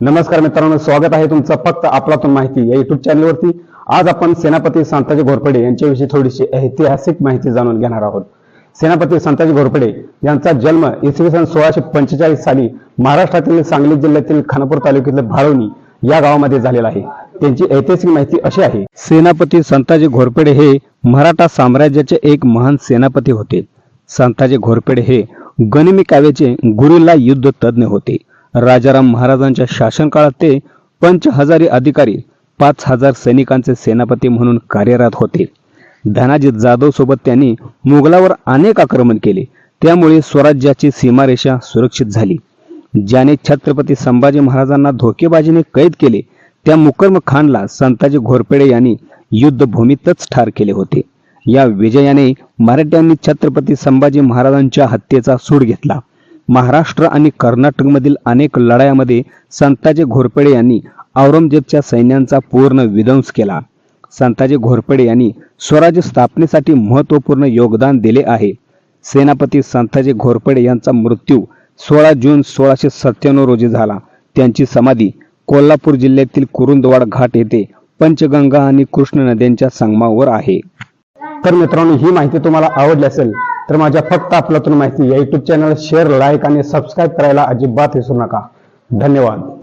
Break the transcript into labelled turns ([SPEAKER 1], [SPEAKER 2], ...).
[SPEAKER 1] नमस्कार मित्रांनो स्वागत आहे तुमचं फक्त आपलातून माहिती या युट्यूब चॅनलवरती आज आपण सेनापती संताजी घोरपडे यांच्याविषयी थोडीशी ऐतिहासिक माहिती जाणून घेणार आहोत. सेनापती संताजी घोरपडे यांचा जन्म इसवी सन सोळाशे पंचेचाळीस साली महाराष्ट्रातील सांगली जिल्ह्यातील खानापूर तालुक्यातील भाळवणी या गावामध्ये झालेला आहे. त्यांची ऐतिहासिक माहिती अशी आहे. सेनापती संताजी घोरपडे हे मराठा साम्राज्याचे एक महान सेनापती होते. संताजी घोरपडे हे गनिमी काव्याचे गुरुला युद्ध तज्ज्ञ होते. राजाराम महाराजांच्या शासनकाळात ते पंच हजारी अधिकारी पाच हजार सैनिकांचे सेनापती म्हणून कार्यरत होते. धनाजी जाधव सोबत त्यांनी मुघलावर अनेक आक्रमण केले. त्यामुळे स्वराज्याची सीमारेषा सुरक्षित झाली. ज्याने छत्रपती संभाजी महाराजांना धोकेबाजीने कैद केले त्या मुकर्म खानला संताजी घोरपेडे यांनी युद्धभूमीतच ठार केले होते. या विजयाने मराठ्यांनी छत्रपती संभाजी महाराजांच्या हत्येचा सूड घेतला. महाराष्ट्र आणि कर्नाटकमधील अनेक लढायामध्ये संताजी घोरपडे यांनी औरंगजेबच्या सैन्यांचा पूर्ण विध्वंस केला. संताजी घोरपडे यांनी स्वराज्य स्थापनेसाठी महत्त्वपूर्ण योगदान दिले आहे. सेनापती संताजी घोरपडे यांचा मृत्यू सोळा जून सोळाशे सत्त्याण्णव रोजी झाला. त्यांची समाधी कोल्हापूर जिल्ह्यातील कुरुंदवाड घाट येथे पंचगंगा आणि कृष्ण नद्यांच्या संगमावर आहे. तर मित्रांनो ही माहिती तुम्हाला आवडली असेल तर माझ्या फक्त आपल्यातून माहिती या युट्यूब चॅनल शेअर लाईक आणि सबस्क्राईब करायला अजिबात विसरू नका. धन्यवाद.